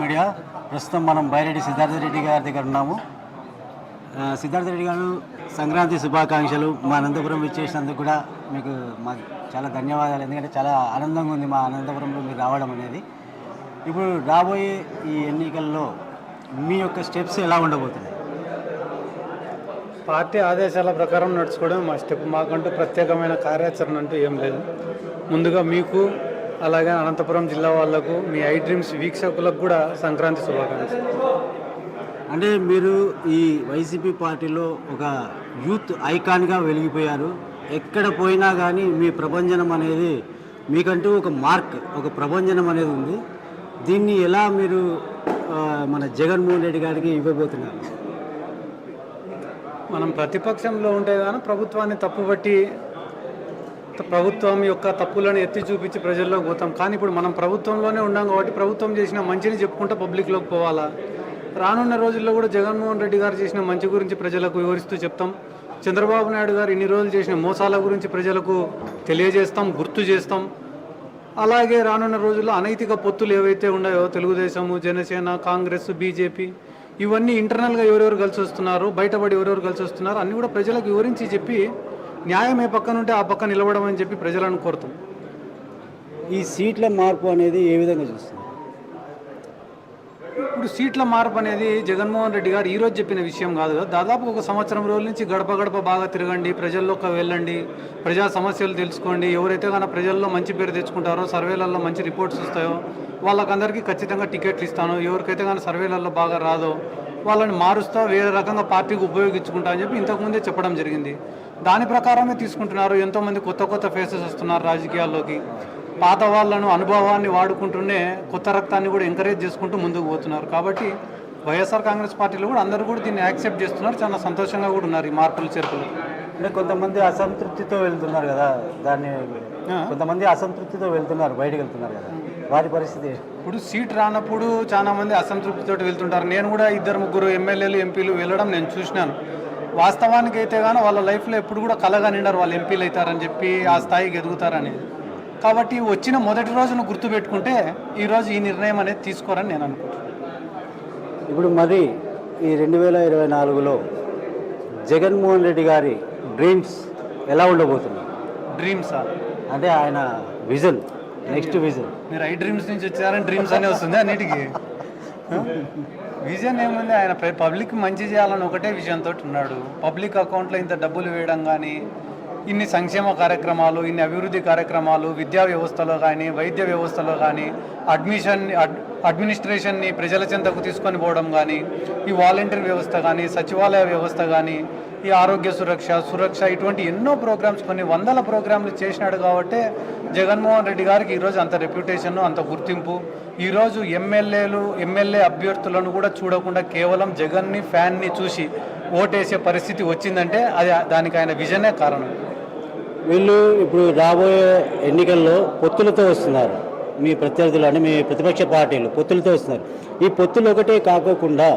Media ప్రస్తుతం మనం బైరెడ్డి సిద్ధార్థ రెడ్డి గారి దగ్గర ఉన్నాము. సిద్ధార్థ రెడ్డి గారు సంక్రాంతి శుభాకాంక్షలు మా అనంతపురం ఇచ్చేసినందుకు కూడా మీకు మా చాలా ధన్యవాదాలు. ఎందుకంటే చాలా ఆనందంగా ఉంది మా అనంతపురంలో మీరు రావడం అనేది. ఇప్పుడు రాబోయే ఈ ఎన్నికల్లో మీ యొక్క స్టెప్స్ ఎలా ఉండబోతున్నాయి? పార్టీ ఆదేశాల ప్రకారం నడుచుకోవడం మా స్టెప్. మాకంటూ ప్రత్యేకమైన కార్యాచరణ అంటూ ఏం లేదు. ముందుగా మీకు అలాగే అనంతపురం జిల్లా వాళ్ళకు మీ ఐ డ్రీమ్స్ వీక్షకులకు కూడా సంక్రాంతి శుభాకాంక్షలు. అంటే మీరు ఈ వైసీపీ పార్టీలో ఒక యూత్ ఐకాన్గా వెలిగిపోయారు. ఎక్కడ పోయినా కానీ మీ ప్రభంజనం అనేది మీకంటూ ఒక మార్క్ ఒక ప్రభంజనం అనేది ఉంది. దీన్ని ఎలా మీరు మన జగన్మోహన్ రెడ్డి గారికి ఇవ్వబోతున్నారు? మనం ప్రతిపక్షంలో ఉంటే కానీ ప్రభుత్వాన్ని తప్పుబట్టి ప్రభుత్వం యొక్క తప్పులను ఎత్తి చూపించి ప్రజల్లోకి పోతాం. కానీ ఇప్పుడు మనం ప్రభుత్వంలోనే ఉన్నాం కాబట్టి ప్రభుత్వం చేసిన మంచిని చెప్పుకుంటూ పబ్లిక్లోకి పోవాలా? రానున్న రోజుల్లో కూడా జగన్మోహన్ రెడ్డి గారు చేసిన మంచి గురించి ప్రజలకు వివరిస్తూ చెప్తాం. చంద్రబాబు నాయుడు గారు ఇన్ని రోజులు చేసిన మోసాల గురించి ప్రజలకు తెలియజేస్తాం గుర్తు చేస్తాం. అలాగే రానున్న రోజుల్లో అనైతిక పొత్తులు ఏవైతే ఉన్నాయో తెలుగుదేశము జనసేన కాంగ్రెస్ బీజేపీ ఇవన్నీ ఇంటర్నల్గా ఎవరెవరు కలిసి వస్తున్నారు బయటపడి ఎవరెవరు కలిసి వస్తున్నారు అన్నీ కూడా ప్రజలకు వివరించి చెప్పి న్యాయం ఏ పక్కన ఉంటే ఆ పక్క నిలబడం అని చెప్పి ప్రజలను కోరుతాం. ఈ సీట్ల మార్పు అనేది ఏ విధంగా చూస్తున్నారు ఇప్పుడు సీట్ల మార్పు అనేది జగన్మోహన్ రెడ్డి గారు ఈ రోజు చెప్పిన విషయం కాదు కదా. దాదాపు ఒక సంవత్సరం రోజుల నుంచి గడప గడప బాగా తిరగండి ప్రజల్లోకి వెళ్ళండి ప్రజా సమస్యలు తెలుసుకోండి. ఎవరైతే కన్నా ప్రజల్లో మంచి పేరు తెచ్చుకుంటారో సర్వేలలో మంచి రిపోర్ట్స్ వస్తాయో వాళ్ళకందరికీ ఖచ్చితంగా టికెట్లు ఇస్తాను. ఎవరికైతే కానీ సర్వేలలో బాగా రాదో వాళ్ళని మారుస్తా వేరే రకంగా పార్టీకి ఉపయోగించుకుంటా అని చెప్పి ఇంతకుముందే చెప్పడం జరిగింది. దాని ప్రకారమే తీసుకుంటున్నారు. ఎంతోమంది కొత్త కొత్త ఫేసెస్ వస్తున్నారు రాజకీయాల్లోకి. పాత వాళ్ళను అనుభవాన్ని వాడుకుంటూనే కొత్త రక్తాన్ని కూడా ఎంకరేజ్ చేసుకుంటూ ముందుకు పోతున్నారు. కాబట్టి వైఎస్ఆర్ కాంగ్రెస్ పార్టీలో కూడా అందరూ కూడా దీన్ని యాక్సెప్ట్ చేస్తున్నారు. చాలా సంతోషంగా కూడా ఉన్నారు ఈ మార్పులు చేర్పులు. అంటే కొంతమంది అసంతృప్తితో వెళ్తున్నారు కదా దాన్ని. కొంతమంది అసంతృప్తితో వెళ్తున్నారు బయటకు వెళ్తున్నారు కదా. వారి పరిస్థితి. ఇప్పుడు సీట్ రానప్పుడు చాలా మంది అసంతృప్తితో వెళ్తుంటారు. నేను కూడా ఇద్దరు ముగ్గురు ఎమ్మెల్యేలు ఎంపీలు వెళ్ళడం నేను చూసినాను. వాస్తవానికి అయితే కానీ వాళ్ళ లైఫ్లో ఎప్పుడు కూడా కలగా నిండారు వాళ్ళు ఎంపీలు అవుతారని చెప్పి ఆ స్థాయికి ఎదుగుతారని. కాబట్టి వచ్చిన మొదటి రోజును గుర్తుపెట్టుకుంటే ఈరోజు ఈ నిర్ణయం అనేది తీసుకోరని నేను అనుకుంటున్నాను. ఇప్పుడు మరి ఈ రెండు వేల ఇరవై నాలుగులో జగన్మోహన్ రెడ్డి గారి డ్రీమ్స్ ఎలా ఉండబోతున్నాయి? డ్రీమ్సా? అంటే ఆయన విజన్. నెక్స్ట్ విజన్ మీరు ఐ డ్రీమ్స్ నుంచి వచ్చారని డ్రీమ్స్ అనే వస్తుంది అన్నిటికీ విజన్ ఏముంది? ఆయన పబ్లిక్ మంచి చేయాలని ఒకటే విజన్తో ఉన్నాడు. పబ్లిక్ అకౌంట్లో ఇంత డబ్బులు వేయడం కానీ ఇన్ని సంక్షేమ కార్యక్రమాలు ఇన్ని అభివృద్ధి కార్యక్రమాలు విద్యా వ్యవస్థలో కానీ వైద్య వ్యవస్థలో కానీ అడ్మిషన్ అడ్ అడ్మినిస్ట్రేషన్ని ప్రజల చెంతకు తీసుకొని పోవడం కానీ ఈ వాలంటీర్ వ్యవస్థ కానీ సచివాలయ వ్యవస్థ కానీ ఈ ఆరోగ్య సురక్ష సురక్ష ఇటువంటి ఎన్నో ప్రోగ్రామ్స్ కొన్ని వందల ప్రోగ్రాంలు చేసినాడు కాబట్టి జగన్మోహన్ రెడ్డి గారికి ఈరోజు అంత రెప్యుటేషన్ అంత గుర్తింపు. ఈరోజు ఎమ్మెల్యేలు ఎమ్మెల్యే అభ్యర్థులను కూడా చూడకుండా కేవలం జగన్ని ఫ్యాన్ని చూసి ఓటేసే పరిస్థితి వచ్చిందంటే అది దానికి ఆయన విజనే కారణం. వీళ్ళు ఇప్పుడు రాబోయే ఎన్నికల్లో పొత్తులతో వస్తున్నారు. మీ ప్రత్యర్థులు అంటే మీ ప్రతిపక్ష పార్టీలు పొత్తులతో వస్తున్నారు. ఈ పొత్తులు ఒకటే కాకోకుండా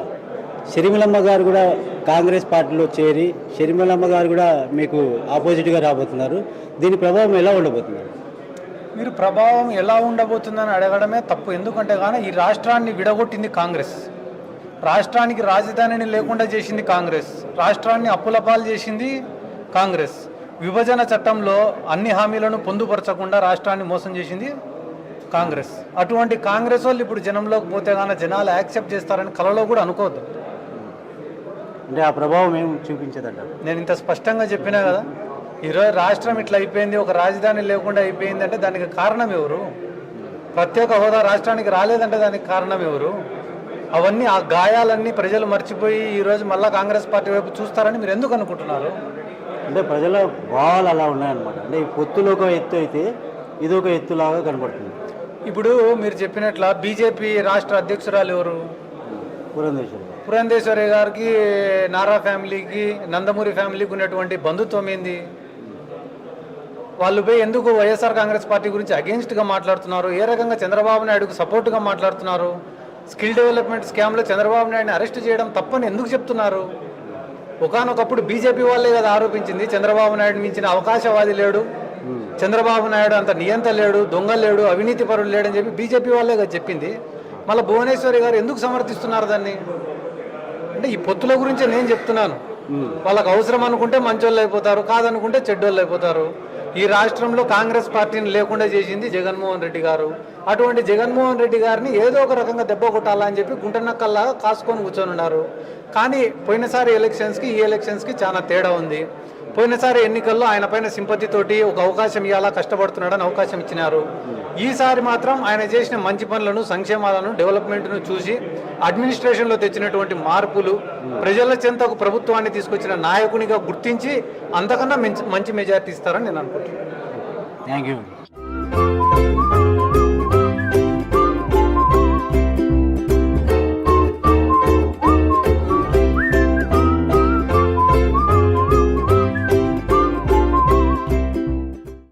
షర్మిలమ్మ గారు కూడా కాంగ్రెస్ పార్టీలో చేరి షర్మిలమ్మ గారు కూడా మీకు ఆపోజిట్గా రాబోతున్నారు. దీని ప్రభావం ఎలా ఉండబోతున్నారు మీరు ప్రభావం ఎలా ఉండబోతుందని అడగడమే తప్పు. ఎందుకంటే కానీ ఈ రాష్ట్రాన్ని విడగొట్టింది కాంగ్రెస్. రాష్ట్రానికి రాజధానిని లేకుండా చేసింది కాంగ్రెస్. రాష్ట్రాన్ని అప్పులపాలు చేసింది కాంగ్రెస్. విభజన చట్టంలో అన్ని హామీలను పొందుపరచకుండా రాష్ట్రాన్ని మోసం చేసింది కాంగ్రెస్. అటువంటి కాంగ్రెస్ వాళ్ళు ఇప్పుడు జనంలోకి పోతే కానీ జనాలు యాక్సెప్ట్ చేస్తారని కలలో కూడా అనుకోవద్దు. అంటే ఆ ప్రభావం ఏం చూపించదంటారు? నేను ఇంత స్పష్టంగా చెప్పినా కదా? ఈరోజు రాష్ట్రం ఇట్లా అయిపోయింది ఒక రాజధాని లేకుండా అయిపోయింది అంటే దానికి కారణం ఎవరు? ప్రత్యేక హోదా రాష్ట్రానికి రాలేదంటే దానికి కారణం ఎవరు? అవన్నీ ఆ గాయాలన్నీ ప్రజలు మర్చిపోయి ఈరోజు మళ్ళా కాంగ్రెస్ పార్టీ వైపు చూస్తారని మీరు ఎందుకు అనుకుంటున్నారు? అంటే ప్రజల భావాలు అలా ఉన్నాయన్నమాట. అంటే ఈ పొత్తులో ఒక ఎత్తు అయితే ఇది ఒక ఎత్తులాగా కనబడుతుంది. ఇప్పుడు మీరు చెప్పినట్ల బీజేపీ రాష్ట్ర అధ్యక్షురాలు ఎవరు? పురంధేశ్వరి. పురంధేశ్వరి గారికి నారా ఫ్యామిలీకి నందమూరి ఫ్యామిలీకి ఉన్నటువంటి బంధుత్వం ఏంది? వాళ్ళు పోయి ఎందుకు వైఎస్ఆర్ కాంగ్రెస్ పార్టీ గురించి అగేన్స్ట్గా మాట్లాడుతున్నారు? ఏ రకంగా చంద్రబాబు నాయుడుకు సపోర్ట్గా మాట్లాడుతున్నారు? స్కిల్ డెవలప్మెంట్ స్కామ్లో చంద్రబాబు నాయుడిని అరెస్ట్ చేయడం తప్పని ఎందుకు చెప్తున్నారు? ఒకానొకప్పుడు బీజేపీ వాళ్ళే కదా ఆరోపించింది. చంద్రబాబు నాయుడు మించిన అవకాశవాది లేడు. చంద్రబాబు నాయుడు అంత నియంత లేడు దొంగ లేడు అవినీతి పరుడు లేడని చెప్పి బీజేపీ వాళ్ళే కదా చెప్పింది. మళ్ళీ భువనేశ్వరి గారు ఎందుకు సమర్థిస్తున్నారు దాన్ని? అంటే ఈ పొత్తుల గురించే నేను చెప్తున్నాను. వాళ్ళకి అవసరం అనుకుంటే మంచోళ్ళు అయిపోతారు కాదనుకుంటే చెడ్డోళ్ళు అయిపోతారు. ఈ రాష్ట్రంలో కాంగ్రెస్ పార్టీని లేకుండా చేసింది జగన్మోహన్ రెడ్డి గారు. అటువంటి జగన్మోహన్ రెడ్డి గారిని ఏదో ఒక రకంగా దెబ్బ కొట్టాలని చెప్పి గుంటనక్కల్లా కాసుకొని కూర్చొని ఉన్నారు కానీ పోయినసారి ఎలక్షన్స్కి ఈ ఎలక్షన్స్కి చాలా తేడా ఉంది. పోయినసారి ఎన్నికల్లో ఆయన పైన సింపతితోటి ఒక అవకాశం ఇవ్వాలా కష్టపడుతున్నాడని అవకాశం ఇచ్చినారు. ఈసారి మాత్రం ఆయన చేసిన మంచి పనులను సంక్షేమాలను డెవలప్మెంట్ను చూసి అడ్మినిస్ట్రేషన్లో తెచ్చినటువంటి మార్పులు ప్రజల చెంతకు ప్రభుత్వాన్ని తీసుకొచ్చిన నాయకునిగా గుర్తించి అంతకన్నా మంచి మంచి మెజారిటీ ఇస్తారని నేను అనుకుంటున్నాను. Thank you